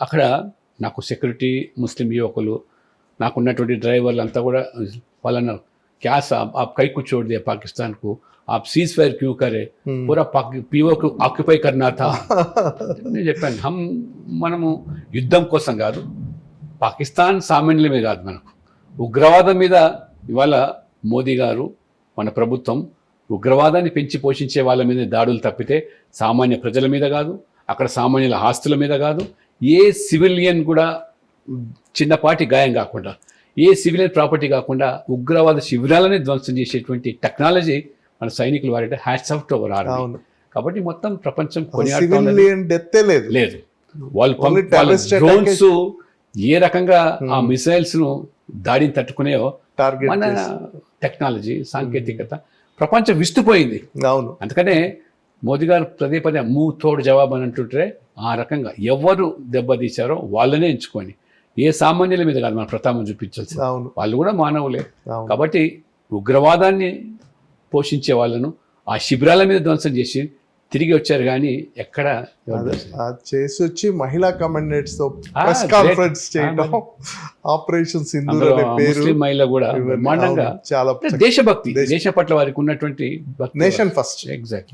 అక్కడ నాకు సెక్యూరిటీ ముస్లిం యువకులు నాకున్నటువంటి డ్రైవర్లు అంతా కూడా వాళ్ళ క్యాస్ आप कई को छोड़ दिया पाकिस्तान को आप सीज फायर क्यों करे पूरा पीओ को ఆక్యుపై करना था నేను చెప్పాను హమ్ మనము యుద్ధం కోసం కాదు పాకిస్తాన్ సామాన్యుల మీద కాదు మనకు ఉగ్రవాదం మీద ఇవాళ మోదీ గారు మన ప్రభుత్వం ఉగ్రవాదాన్ని పెంచి పోషించే వాళ్ళ మీద దాడులు తప్పితే సామాన్య ప్రజల మీద కాదు అక్కడ సామాన్యుల ఆస్తుల మీద కాదు ఏ సివిలియన్ కూడా చిన్నపాటి గాయం కాకుండా ఏ సివిలియన్ ప్రాపర్టీ కాకుండా ఉగ్రవాద శిబిరాలని ధ్వంసం చేసేటువంటి టెక్నాలజీ మన సైనికులు వారంటే hats off to our army. కాబట్టి మొత్తం ప్రపంచం. సివిలియన్ డెత్తే లేదు. లేదు. వాళ్ళు డ్రోన్స్ ఏ రకంగా ఆ Hmm. మిసైల్స్ను దాడిని తట్టుకునేయో టార్గెట్ మన టెక్నాలజీ సాంకేతికత ప్రపంచం విస్తుపోయింది. అవును. అందుకనే మోదీ గారు పదే పదే మూ తోడు జవాబు అని అంటుంటే ఆ రకంగా ఎవరు దెబ్బతీశారో వాళ్ళనే ఎంచుకొని ఏ సామాన్యుల మీద కాదు మన ప్రతాపం చూపించాల్సి వాళ్ళు కూడా మానవులే. కాబట్టి ఉగ్రవాదాన్ని పోషించే వాళ్ళను ఆ శిబిరాల మీద ధ్వంసం చేసి తిరిగి వచ్చారు కానీ ఎక్కడ చేసి వచ్చి మహిళా కమాండెంట్స్తో ప్రెస్. కాన్ఫరెన్స్ చేయడం ఆపరేషన్ సింధూర్ అందులో అనే పేరు ముస్లిం మహిళ కూడా బ్రహ్మాండంగా చాలా దేశభక్తి దేశ- పట్ల వారికి ఉన్నటువంటి నేషన్ ఫస్ట్. ఎగ్జాక్ట్